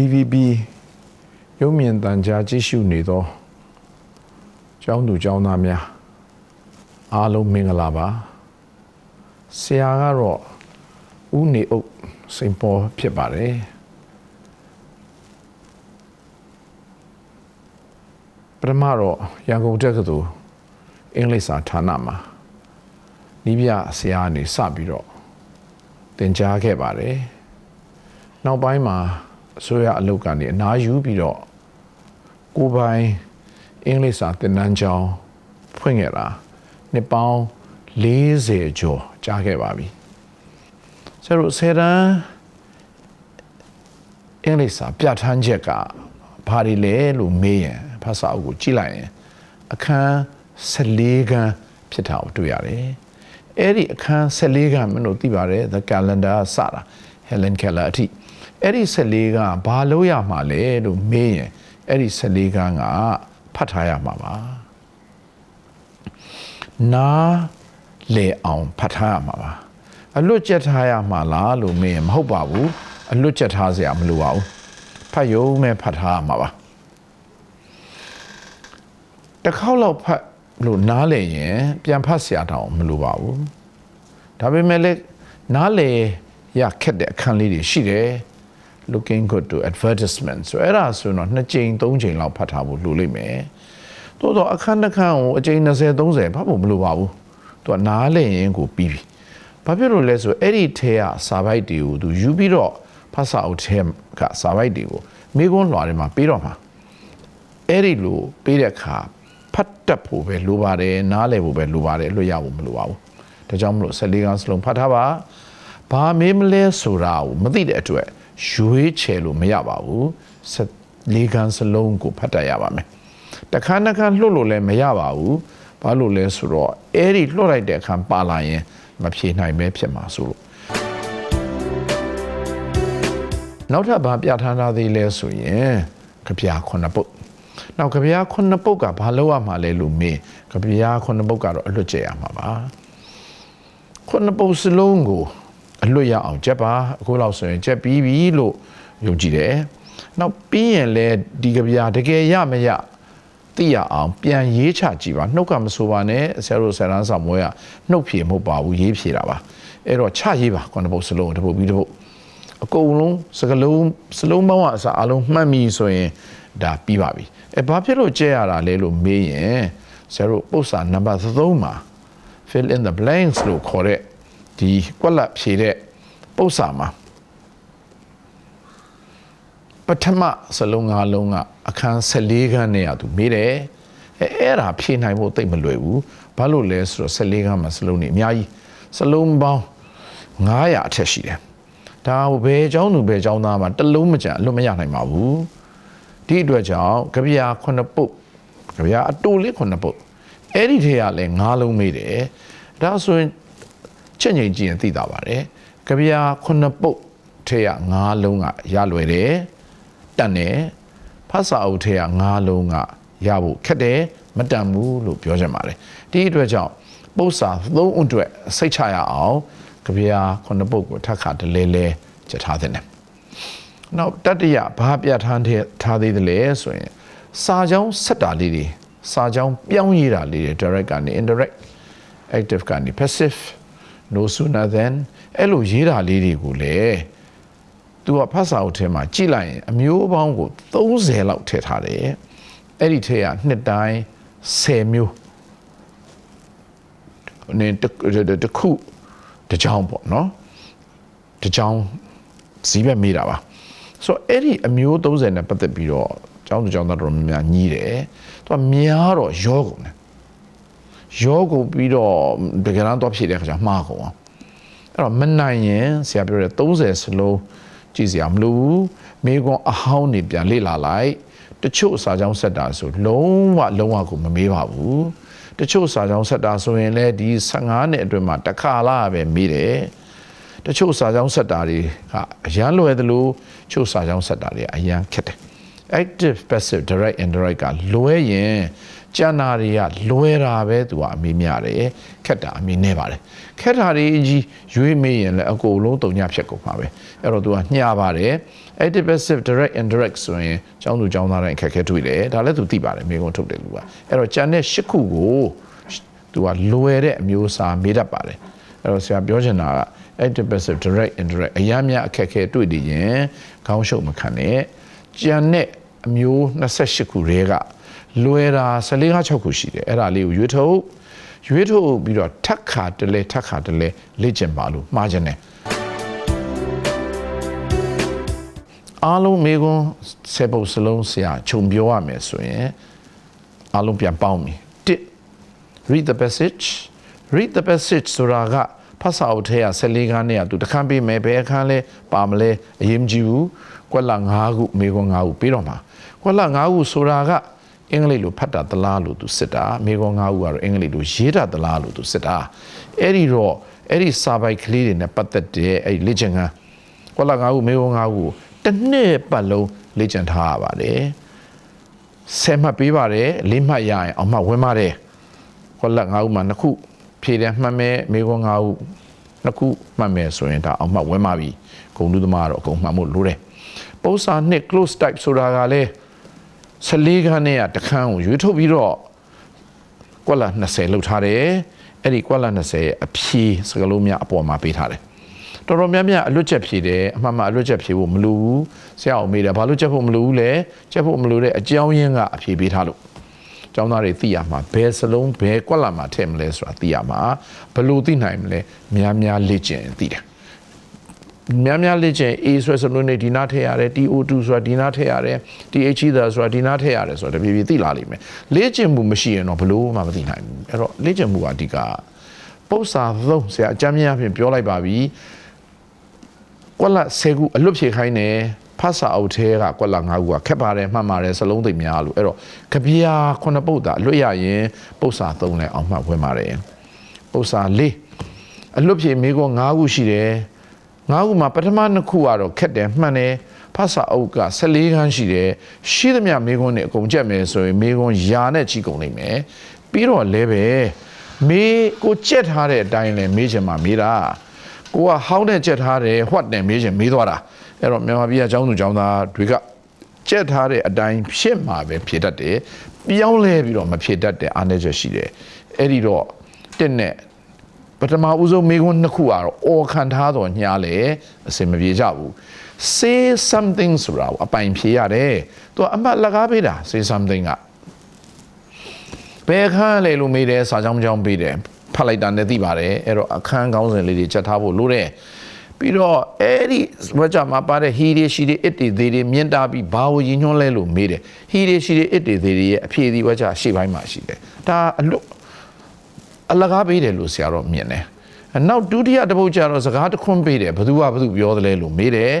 DVB ရုပ်မြင်သံကြားကြည့်ရှုနေသောကျောင်းသူကျောင်းသားများအားလုံးမင်္ဂလာပါဆရာကတော့ဦးနေအုပ်စိန်ပေါ်ဖြစ်ပါတယ်ပထမတော့ရန်ကုန်တက္ကသိုလ်အင်္ဂလိပ်စာဌာနမှာနီးပြဆရာကနေစပြီးတော့သင်ကြားခဲ့ပါတယ်နောက်ပိုင်းမှာ အစိုးရအလုပ်ကနေအနားယူပြီးတော့ကိုယ်ပိုင်အင်္ဂလိပ်စာသင်တန်းကျောင်းဖွင့်ခဲ့တာနှစ်ပေါင်း40ကျော်ကြာခဲ့ပါပြီဆရာတို့ဆယ်တန်းအင်္ဂလိပ်စာပြဋ္ဌာန်းချက်ကဘာတွေလဲလို့မေးရင်ဖတ်စာအုပ်ကိုကြည့်လိုက်ရင်အခန်း14ခန်းဖြစ်တာကိုတွေ့ရတယ်အဲ့ဒီအခန်း14ခန်းမင်းတို့သိပါတယ် the calendar စတာ Helen Keller အထိ အဲ့ဒီ14ကဘာလို့ရမှာလဲလို့မေးရင်အဲ့ဒီ14ကန်းကဖတ်ထားရမှာပါနားလေအောင်ဖတ်ထားရမှာပါအလွတ်ကျက်ထားရမှာလားလို့မေးရင်မဟုတ်ပါဘူးအလွတ်ကျက်ထားစရာမလိုပါဘူးဖတ်ရုံနဲ့ဖတ်ထားရမှာပါတစ်ခေါက်လောက်ဖတ်လို့နားလေရင်ပြန်ဖတ်စရာတောင်မလိုပါဘူးဒါပေမဲ့လည်းနားလေရခက်တဲ့အခန်းလေးတွေရှိတယ် looking good to advertisement ဆိုအဲ့ဒါဆိုတော့နှစ်ကြိမ်သုံးကြိမ်လောက်ဖတ်ထားဖို့လိုလိမ့်မယ်။သို့တော့အခန်းတစ်ခန်းကိုအကြိမ်20 30ဖတ်ဖို့မလိုပါဘူး။သူကနားလည်ရင်ကိုပြီးပြီ။ဘာဖြစ်လို့လဲဆိုအဲ့ဒီထဲကစာပိုက်တွေကိုသူယူပြီးတော့ဖတ်စာအုပ်ထဲကစာပိုက်တွေကိုမိကွန်းလွှာထဲမှာပေးတော့မှာအဲ့ဒီလိုပေးတဲ့အခါဖတ်တတ်ဖို့ပဲလိုပါတယ်နားလည်ဖို့ပဲလိုပါတယ်လွတ်ရဖို့မလိုပါဘူး။ဒါကြောင့်မလို့14ခန်းစလုံးဖတ်ထားပါ။ဘာမေးမလဲဆိုတာကိုမသိတဲ့အတွက် ရွေးချယ်လို့မရပါဘူးလေးခန်းစလုံးကိုဖတ်တတ်ရပါမယ်တခါတခါလှုပ်လို့လည်းမရပါဘူးဘာလို့လဲဆိုတော့အဲ့ဒီလှုပ်လိုက်တဲ့အခါပါလာရင်မဖြေနိုင်ပဲဖြစ်မှာဆိုလို့နောက်ထပ်ဘာပြဋ္ဌာန်းထားသေးလဲဆိုရင်ကြပြခုနှစ်ပုတ်နောက်ကြပြခုနှစ်ပုတ်ကဘာလို့ရမှာလဲလို့မေးကြပြခုနှစ်ပုတ်ကတော့အလွတ်ကျရမှာပါခုနှစ်ပုတ်စလုံးကို အလွတ်ရအောင်ကြက်ပါအခုလောက်ဆိုရင်ကြက်ပြီးပြီလို့ယုံကြည်တယ်။နောက်ပြီးရင်လည်းဒီကဗျာတကယ်ရမရသိရအောင်ပြန်ရေးချကြည့်ပါနှုတ်ကမဆိုပါနဲ့ဆရာတို့ဆရာန်းဆောင်မွေးကနှုတ်ဖြေမဟုတ်ပါဘူးရေးဖြေတာပါအဲ့တော့ချရေးပါခုနပုတ်စလုံးတစ်ပုတ်ပြီးတစ်ပုတ်အကုန်လုံးစကလုံးစလုံးပေါင်းအစားအလုံးမှတ်မိဆိုရင်ဒါပြီးပါပြီအဲဘာဖြစ်လို့ကျဲရတာလဲလို့မေးရင်ဆရာတို့ပုတ်စာနံပါတ်3မှာ fill in the blanks လို့ခေါ်တဲ့ ဒီကွက်လက်ဖြေတဲ့ပု္ပ္ပစာမှာပထမစလုံးငါးလုံးကအခန်း14ခန်းနဲ့ရသူမေးတယ်အဲအဲ့ဒါဖြေနိုင်ဖို့တိတ်မလွယ်ဘူးဘာလို့လဲဆိုတော့14ခန်းမှာစလုံးနေအများကြီးစလုံးပေါင်း900အထက်ရှိတယ်ဒါဟိုဘယ်เจ้าသူဘယ်เจ้าသားမှာတလုံးမကြံအလွတ်မရနိုင်ပါဘူးဒီအတွက်ကြောင့်ကြပြာ9ပုတ်ကြပြာအတူလေး9ပုတ်အဲ့ဒီထဲကလည်း9လုံးမေးတယ်ဒါဆိုရင် ချက်ငိန်ကြည့်ရင်သိတာပါတယ်ကြပြာခုနှစ်ပုတ်ထဲကငါးလုံးကရလွယ်တယ်တန်တယ်ဖတ်စာအုပ်ထဲကငါးလုံးကရဖို့ခက်တယ်မတန်ဘူးလို့ပြောချင်ပါတယ်ဒီအတွက်ကြောင့်ပုတ်စာသုံးအတွက်စိတ်ချရအောင်ကြပြာခုနှစ်ပုတ်ကိုထပ်ခါတလဲလဲချက်ထားတဲ့နောက်တတိယဘာပြဋ္ဌာန်းထားသေးတယ်လဲဆိုရင်စာကြောင်းဆက်တာလေးတွေစာကြောင်းပြောင်းရတာလေးတွေ direct ကနေ indirect active ကနေ passive no sooner than အဲ့လိုရေးတာလေးတွေကိုလည်းသူကဖတ်စာအုပ်ထဲမှာကြည့်လိုက်ရင်အမျိုးအပေါင်းကို30လောက်ထည့်ထားတယ်အဲ့ဒီထဲကနှစ်တိုင်း10မျိုးနင်းတခုတကြောင်ပေါ့နော်တကြောင်ဇီးပဲမေးတာပါဆိုတော့အဲ့ဒီအမျိုး30နဲ့ပတ်သက်ပြီးတော့ကျောင်းသူကျောင်းသားတို့များများညီးတယ်သူကများတော့ရောကုန်တယ် ရောကုန်ပြီးတော့တကယ်တမ်းတော့ဖြည့်တဲ့ခါကျမှားကုန်အောင်အဲ့တော့မနိုင်ရင်ဆရာပြောတဲ့30စလုံးကြည့်စရာမလိုဘူးမိကွန်အဟောင်းနေပြန်လေ့လာလိုက်တချို့စာကြောင်းဆက်တာဆိုလုံးဝလုံးဝကိုမမေးပါဘူးတချို့စာကြောင်းဆက်တာဆိုရင်လည်းဒီ15နှစ်အတွင်းမှာတစ်ခါလာပဲမေးတယ်တချို့စာကြောင်းဆက်တာတွေကအရန်လွယ်သလိုချို့စာကြောင်းဆက်တာတွေအရန်ခက်တယ် active passive direct indirect ကလွဲရင် ကျန်တာတွေကလွယ်တာပဲသူကအမေးများတယ်ခက်တာအမေးနေပါတယ်ခက်တာတွေကြီးရွေးမေးရင်လည်းအကုန်လုံးတုံညဖြစ်ကုန်ပါပဲအဲ့တော့သူကညှာပါတယ် active passive direct indirect ဆိုရင်ကျောင်းသူကျောင်းသားတိုင်းအခက်အခဲတွေ့တယ်ဒါလည်းသူသိပါတယ်မိကုန်းထုတ်တယ်လူကအဲ့တော့ကျန်တဲ့ရှစ်ခုကိုသူကလွယ်တဲ့အမျိုးအစားမေးတတ်ပါတယ်အဲ့တော့ဆရာပြောချင်တာက active passive direct indirect အများများအခက်အခဲတွေ့နေရင်ခေါင်းရှုပ်မခံနဲ့ကျန်တဲ့အမျိုး28ခုတွေက လွယ်တာ14 6ခုရှိတယ်အဲ့ဒါလေးကိုရွေးထုတ်ရွေးထုတ်ပြီးတော့ထက်ခါတလဲထက်ခါတလဲလေ့ကျင့်ပါလို့မှားခြင်းတယ်အားလုံးမေကွန်းဆေပုတ်စလုံးဆရာခြုံပြောရမယ်ဆိုရင်အားလုံးပြန်ပေါင်းပြီတစ် read the passage read the passage ဆိုတာကဖတ်စာအုပ်ထဲက14ခန်းနဲ့ကသူတစ်ခန်းပေးမယ်ဘယ်အခန်းလဲပါမလဲအရေးမကြီးဘူးကွက်လာ9ခုမေကွန်း9ခုပြီးတော့မှာကွက်လာ9ခုဆိုတာက အင်္ဂလိပ်လိုဖတ်တာသလားလို့သူစစ်တာမေကွန်း9ခုကတော့အင်္ဂလိပ်လိုရေးတာသလားလို့သူစစ်တာအဲ့ဒီတော့အဲ့ဒီစာပိုက်ကလေးတွေနဲ့ပတ်သက်တဲ့အဲ့ဒီလေ့ကျင့်ခန်းကွက်လာ9ခုမေကွန်း9ခုကိုတစ်နှစ်ပတ်လုံးလေ့ကျင့်ထားရပါတယ်ဆယ်မှတ်ပေးပါတယ်လေးမှတ်ရရင်အောင်မှဝင်ပါတယ်ခွက်လက်၅ခုမှနှစ်ခုဖြည့်တယ်မှတ်မယ်မေခွန်း၅ခုနှစ်ခုမှတ်မယ်ဆိုရင်ဒါအောင်မှတ်ဝင်ပါပြီဂုံလူသမားကတော့အကုန်မှတ်ဖို့လိုတယ်ပု္ပ္ပာနှစ် close type ဆိုတာကလည်း 14ခန်းနဲ့ကတစ်ခန်းကိုရွေးထုတ်ပြီးတော့ကွက်လက်20လောက်ထားတယ်အဲ့ဒီကွက်လက်20ရဲ့အဖြေစကလုံးများအပေါ်မှာပေးထားတယ်တော်တော်များများအလွတ်ချက်ဖြေတယ်အမှန်မှအလွတ်ချက်ဖြေဖို့မလိုဘူးဆရာအောင်မေးတယ်ဘာလို့ချက်ဖို့မလိုဘူးလဲချက်ဖို့မလိုတဲ့အကြောင်းရင်းကအဖြေပေးထားလို့ကျောင်းသားတွေသိရမှာဘယ်စလုံးဘယ်ကွက်လာမှာထည့်မလဲဆိုတာသိရမှာဘယ်လိုသိနိုင်မလဲများများလေ့ကျင့်ရင်သိတယ် များများလေ့ကျင့် A ဆိုတဲ့စလုံးနဲ့ဒီနာထည့်ရတယ် TO2 ဆိုတာဒီနာထည့်ရတယ် TH သာဆိုတာဒီနာထည့်ရတယ်ဆိုတော့တပြေးပြေးသိလာလိမ့်မယ်လေ့ကျင့်မှုမရှိရင်တော့ဘလို့မှမသိနိုင်ဘူးအဲ့တော့လေ့ကျင့်မှုကအဓိကပု္ပ္ပာသုံးဆရာအကြမ်းများဖြင့်ပြောလိုက်ပါပြီကွက်လာ10ခုအလွတ်ဖြေခိုင်းတယ်ဖတ်စာအုပ်ထဲကကွက်လာ9ခုကခက်ပါတယ်မှတ်ပါတယ်စလုံးသိပ်များလို့အဲ့တော့ကြပြာခုနှစ်ပုတ်တာအလွတ်ရရင်ပု္ပ္ပာသုံးလဲအောင်မှတ်ဝင်ပါတယ်ပု္ပ္ပာ၄အလွတ်ဖြေမိကော9ခုရှိတယ် 9ခုမှာပထမနှစ်ခုကတော့ခက်တယ်မှန်တယ်ဖတ်စာအုပ်က14ခန်းရှိတယ်ရှိသမျှမိခွန်းနဲ့အကုန်ကြက်မယ်ဆိုရင်မိခွန်းယာနဲ့ချီကုန်နိုင်မယ်ပြီးတော့လဲပဲမေးကိုကြက်ထားတဲ့အတိုင်းလဲမေးချင်မှမေးတာကိုကဟောင်းတဲ့ကြက်ထားတယ်ဟွတ်တယ်မေးချင်မေးသွားတာအဲ့တော့မြန်မာပြည်ကကျောင်းသူကျောင်းသားတွေကကြက်ထားတဲ့အတိုင်းဖြစ်မှာပဲဖြေတတ်တယ်ပြောင်းလဲပြီးတော့မဖြေတတ်တဲ့အားနည်းချက်ရှိတယ်အဲ့ဒီတော့တက်နဲ့ ပထမဦးဆုံးမေးခွန်းနှစ်ခုကတော့အော်ခံထားတော့ညားလေအစင်မပြေကြဘူး say something ဆိုတာကိုအပိုင်ဖြေရတယ်သူကအမှတ်လကားပေးတာ say something ကဘယ်အခန်းလဲလို့မေးတယ်စာကြောင်းကြောင်းပေးတယ်ဖတ်လိုက်တာနဲ့သိပါတယ်အဲ့တော့အခန်းကောင်းစဉ်လေးတွေချက်ထားဖို့လိုတယ်ပြီးတော့အဲ့ဒီဝကြမှာပါတဲ့ဟီရီရှိတွေအစ်တီသေးတွေမြင်တာပြီးဘာကိုရည်ညွှန်းလဲလို့မေးတယ်ဟီရီရှိတွေအစ်တီသေးတွေရဲ့အဖြေဒီဝကြရှေ့ပိုင်းမှာရှိတယ်ဒါအလွတ် အလကားပေးတယ်လို့ဆရာတော်မြင်တယ်နောက်ဒုတိယတစ်ပုတ်ကျတော့စကားတစ်ခွန်းပေးတယ်ဘသူကဘသူပြောတယ်လဲလို့မေးတယ်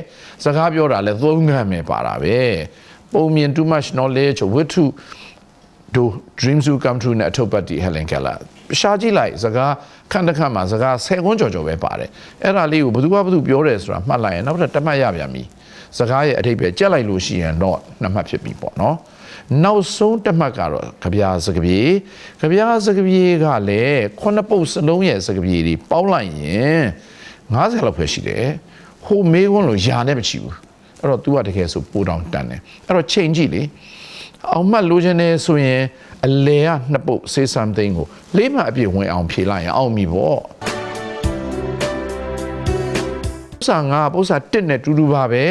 စကားပြောတာလဲသုံးခန်းပဲပါတာပဲပုံမြင် too much knowledge ဝတ္ထု do dreams will come true နဲ့အထုပ်ပတ်တီ Helen Keller ရှားကြည့်လိုက်စကားခန့်တစ်ခန့်မှာစကား10ခွန်းကြော်ကြော်ပဲပါတယ်အဲ့ဒါလေးကိုဘယ်သူကဘယ်သူပြောတယ်ဆိုတာမှတ်လိုက်ရင်နောက်ထပ်တစ်မှတ်ရပြန်ပြီစကားရဲ့အထိပ္ပယ်ကြက်လိုက်လို့ရှိရင်တော့နှစ်မှတ်ဖြစ်ပြီပေါ့နော် နောက်ဆုံးတစ်မှတ်ကတော့ကြပြားစကပြေကြပြားစကပြေကလည်းခုနှစ်ပုတ်စလုံးရဲ့စကပြေတွေပေါင်းလိုက်ရင်90လောက်ပဲရှိတယ်ဟိုမေးခွန်းလို့ယာနဲ့မချီဘူးအဲ့တော့ तू ကတကယ်ဆိုပိုးတောင်တန်တယ်အဲ့တော့ချိန်ကြည့်လေအောင်မှတ်လိုချင်တယ်ဆိုရင်အလေကနှစ်ပုတ် say something ကိုလေးမှအပြည့်ဝင်အောင်ဖြေလိုက်ရင်အောင်ပြီပေါ့ ပု္ပ္ပာငါပု္ပ္ပာတစ်နဲ့တူတူပါပဲ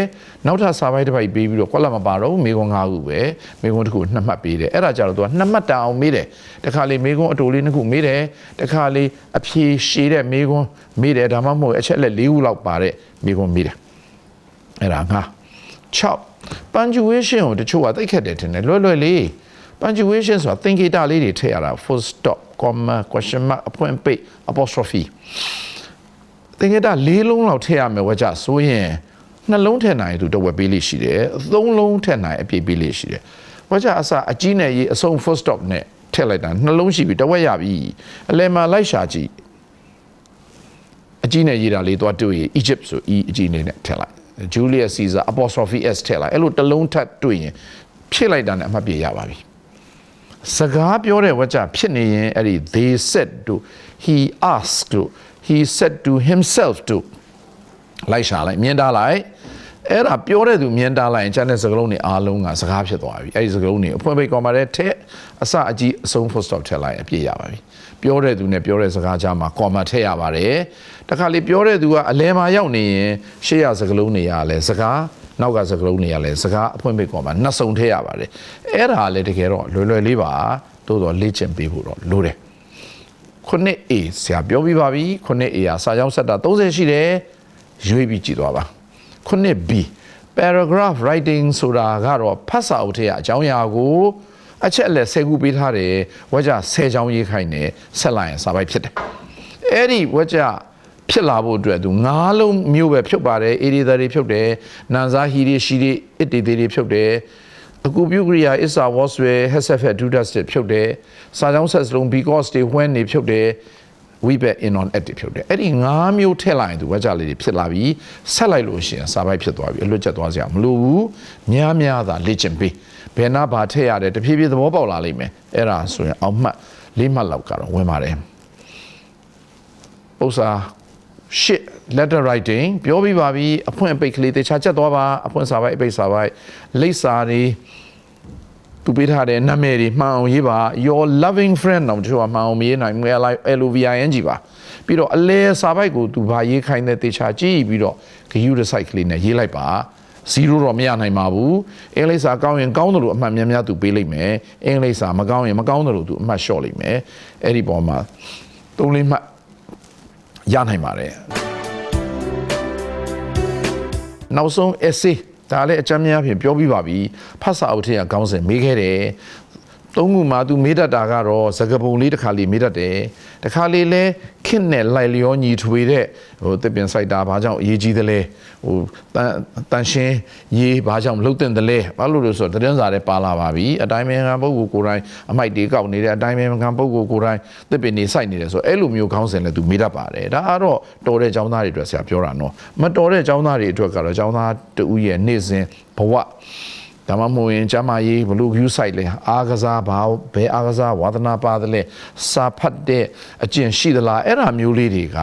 နောက်ထပ်စာပိုက်တစ်ပိုက်ပေးပြီးတော့ကွက်လက်မပါတော့ဘူးမေကွန်၅ခုပဲမေကွန်တစ်ခုနှစ်မှတ်ပေးတယ်အဲ့ဒါကြတော့သူကနှစ်မှတ်တန်အောင်မေးတယ်တခါလေမေကွန်အတူလေးနှစ်ခုမေးတယ်တခါလေအဖြေရှည်တဲ့မေကွန်မေးတယ်ဒါမှမဟုတ်အချက်လက်၄ခုလောက်ပါတဲ့မေကွန်မေးတယ်အဲ့ဒါငါ6 punctuation ကိုတချို့ကသိခက်တယ်ထင်တယ်လွယ်လွယ်လေး punctuation ဆိုတာသင်္ကေတလေးတွေထည့်ရတာ full stop comma question mark အဖွင့်ပိတ် apostrophe သင်္ကေတ၄လုံးလောက်ထည့်ရမယ်ဝကြဆိုရင်နှလုံးထည့်နိုင်သူတဝက်ပေးလိရှိတယ်သုံးလုံးထည့်နိုင်အပြည့်ပေးလိရှိတယ်ဝကြအစအကြီးနဲ့ရေးအဆုံး full stop နဲ့ထည့်လိုက်တာနှလုံးရှိပြီတဝက်ရပြီအလယ်မှာလိုက်ရှာကြည့်အကြီးနဲ့ရေးတာလေးသွားတွေ့ရင် Egypt ဆို E အကြီးနေနဲ့ထည့်လိုက် Julius Caesar apostrophe s ထည့်လိုက်အဲ့လိုတစ်လုံးထပ်တွေ့ရင်ဖြည့်လိုက်တာနဲ့အမှတ်ပြရပါပြီစကားပြောတဲ့ဝါကြဖြစ်နေရင်အဲ့ဒီ they said to he asked to he said to himself to လိုက်ရှာလိုက်မြင်တာလိုက်အဲ့ဒါပြောတဲ့သူမြင်တာလိုက်ရင်ကျန်တဲ့စကားလုံးတွေအားလုံးကစကားဖြစ်သွားပြီအဲ့ဒီစကားလုံးတွေအဖွင့်ပိတ်ကောမှာတဲ့ထက်အစအကြီးအဆုံး full stop ထည့်လိုက်ရင်အပြည့်ရပါပြီပြောတဲ့သူနဲ့ပြောတဲ့စကားကြားမှာကော်မာထည့်ရပါတယ်တခါလေပြောတဲ့သူကအလဲမှာရောက်နေရင်ရှေ့ရစကားလုံးတွေကလည်းစကားနောက်ကစကားလုံးတွေကလည်းစကားအဖွင့်ပိတ်ကောမှာနှစ်စုံထည့်ရပါတယ်အဲ့ဒါလည်းတကယ်တော့လွယ်လွယ်လေးပါသို့တော့လေ့ကျင့်ပေးဖို့တော့လိုတယ် ခုနှစ် A ဆရာပြောပြပါပြီခုနှစ် A ကစာကြောင်းဆက်တာ30ရှိတယ်ရွေးပြီးကြည့်သွားပါခုနှစ် B paragraph writing ဆိုတာကတော့ဖတ်စာအုပ်ထဲကအကြောင်းအရာကိုအချက်အလက်10ခုပေးထားတယ်ဝါကြ10ချောင်းရေးခိုင်းတယ်ဆက်လိုက်ရင်စာပိုက်ဖြစ်တယ်အဲ့ဒီဝါကြဖြစ်လာဖို့အတွက်သူငါးလုံးမျိုးပဲဖြုတ်ပါတယ်အေဒီသားတွေဖြုတ်တယ်နန်ဇာဟီတွေရှိတွေအစ်တီတွေဖြုတ်တယ် အကူပြုကရိယာ is a was ပဲ has have do does ဖြုတ်တယ်စာကြောင်းဆက်စလုံး because တွေ when တွေဖြုတ်တယ် we bet in on at တွေဖြုတ်တယ်အဲ့ဒီ၅မျိုးထည့်လိုက်ရင်သူဝါကြလေးတွေဖြစ်လာပြီးဆက်လိုက်လို့ရှိရင်စာပိုက်ဖြစ်သွားပြီအလွတ်ကျက်သွားစရာမလိုဘူးများများသာလေ့ကျင့်ပေးဘယ်နာဘာထည့်ရတယ်တဖြည်းဖြည်းသဘောပေါက်လာလိမ့်မယ်အဲ့ဒါဆိုရင်အောင်မှတ်လေးမှတ်လောက်ကတော့ဝင်ပါတယ်ဥစ္စာ shit letter writing ပြောပြီးပါပြီအဖွင့်အပိတ်ကလေးတခြားချက်သွားပါအဖွင့်စာပိုက်အပိတ်စာပိုက်လိပ်စာတွေသူပေးထားတဲ့နာမည်တွေမှန်အောင်ရေးပါ your loving friend တော့သူကမှန်အောင်မရေးနိုင်ဘူး L O V I N G ပါပြီးတော့အလဲစာပိုက်ကိုသူဗာရေးခိုင်းတဲ့တခြားကြည့်ပြီးတော့ဂယူ recite ကလေးနဲ့ရေးလိုက်ပါ0တော့မရနိုင်ပါဘူးအင်္ဂလိပ်စာကောင်းရင်ကောင်းတယ်လို့အမှတ်များများသူပေးလိုက်မယ်အင်္ဂလိပ်စာမကောင်းရင်မကောင်းတယ်လို့သူအမှတ်လျှော့လိုက်မယ်အဲ့ဒီပေါ်မှာသုံးလေးမှတ် ရနိုင်ပါတယ်နောက်ဆုံး essay ဒါလည်းအကြမ်းများဖြင့်ပြောပြီးပါပြီဖတ်စာအုပ်ထက်ကခေါင်းစဉ်မေးခဲ့တယ်သုံးခုမှာသူမေးတတ်တာကတော့စကပုံလေးတစ်ခါလေးမေးတတ်တယ်တစ်ခါလေးလဲ ခင့်နဲ့လိုက်လျောညီထွေတဲ့ဟိုတစ်ပင်စိုက်တာဘာကြောင့်အရေးကြီးသလဲဟိုတန်တန်ရှင်းရေးဘာကြောင့်မလုပ်တဲ့သလဲဘာလို့လဲဆိုတော့သတင်းစာတွေပါလာပါပြီအတိုင်းမင်ခံပုဂ္ဂိုလ်ကိုယ်တိုင်အမိုက်တွေကောက်နေတဲ့အတိုင်းမင်ခံပုဂ္ဂိုလ်ကိုယ်တိုင်တစ်ပင်နေစိုက်နေတယ်ဆိုတော့အဲ့လိုမျိုးခေါင်းစဉ်လဲသူမေးတတ်ပါတယ်ဒါကတော့တော်တဲ့ចောင်းသားတွေအတွက်ဆရာပြောတာနော်မတော်တဲ့ចောင်းသားတွေအတွက်ကတော့ចောင်းသားတူရဲ့နေ့စဉ်ဘဝ ဒါမှမဟုတ်ရင်ကျမကြီးဘလို့ view site လဲအားကစားဘာဘယ်အားကစားဝါသနာပါတယ်လဲစာဖတ်တဲ့အကျင့်ရှိသလားအဲ့ဒါမျိုးလေးတွေက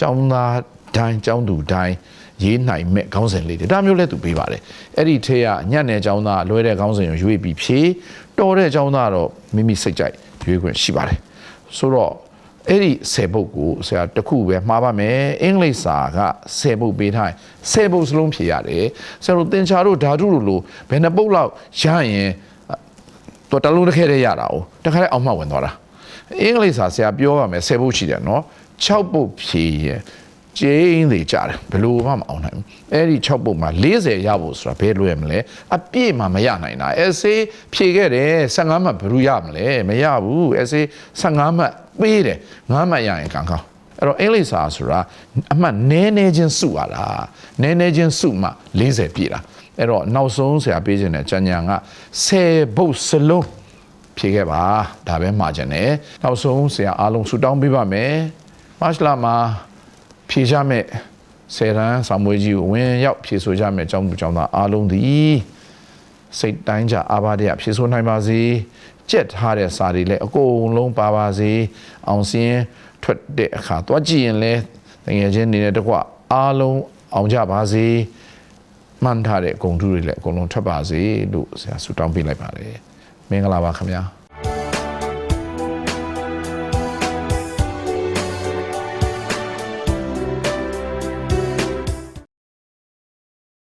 ចောင်းသားတိုင်းចောင်းသူတိုင်းရေးနိုင်မဲ့ခေါင်းစဉ်လေးတွေဒါမျိုးလဲသူပေးပါတယ်အဲ့ဒီထဲကညံ့တဲ့ចောင်းသားလွဲတဲ့ခေါင်းစဉ်ကိုရွေးပြီးဖြေတော်တဲ့ចောင်းသားတော့မိမိစိတ်ကြိုက်ရွေးခွင့်ရှိပါတယ်ဆိုတော့ အဲ့ဒီ10ပုတ်ကိုဆရာတစ်ခုပဲမှားပါမယ်အင်္ဂလိပ်စာက10ပုတ်ပေးထားရင်10ပုတ်စလုံးဖြေရတယ်ဆရာတို့သင်္ချာတို့ဓာတုတို့လိုဘယ်နှပုတ်လောက်ရရင်တော့တလုံးတစ်ခဲတည်းရတာ哦တခါလဲအောင်မှဝင်သွားတာအင်္ဂလိပ်စာဆရာပြောပါမယ်10ပုတ်ရှိတယ်နော်6ပုတ်ဖြေရင် ကျင်းသေးကြတယ်ဘယ်လိုမှမအောင်နိုင်ဘူးအဲ့ဒီ6ပုတ်မှာ40ရဖို့ဆိုတာဘယ်လိုရမလဲအပြည့်မှမရနိုင်တာ essay ဖြေခဲ့တယ်15မှတ်ဘယ်လိုရမလဲမရဘူး essay 15မှတ်ပေးတယ်9မှတ်ရရင်ကံကောင်းအဲ့တော့အင်္ဂလိပ်စာဆိုတာအမှတ်နည်းနည်းချင်းစုရတာနည်းနည်းချင်းစုမှ40ပြည့်တာအဲ့တော့နောက်ဆုံးဆရာပေးခြင်းတဲ့ကြံညာက10ပုတ်စလုံးဖြေခဲ့ပါဒါပဲမှာခြင်းတယ်နောက်ဆုံးဆရာအားလုံးဆူတောင်းပေးပါမယ်မတ်လမှာ ဖြေကြမဲ့ဆယ်တန်းဆောင်မွေးကြီးကိုဝင်ရောက်ဖြေဆိုကြမဲ့အကြောင်းသူအကြောင်းသားအားလုံးသည်စိတ်တိုင်းကြအာဘာတဲ့ဖြေဆိုနိုင်ပါစေကြက်ထားတဲ့စာတွေလည်းအကုန်လုံးပါပါစေအောင်စင်းထွက်တဲ့အခါတွားကြည့်ရင်လည်းတကယ်ချင်းနေတဲ့တကွအားလုံးအောင်ကြပါစေမှန်ထားတဲ့ဂုံထုတွေလည်းအကုန်လုံးထွက်ပါစေလို့ဆရာဆုတောင်းပေးလိုက်ပါတယ်မင်္ဂလာပါခင်ဗျာ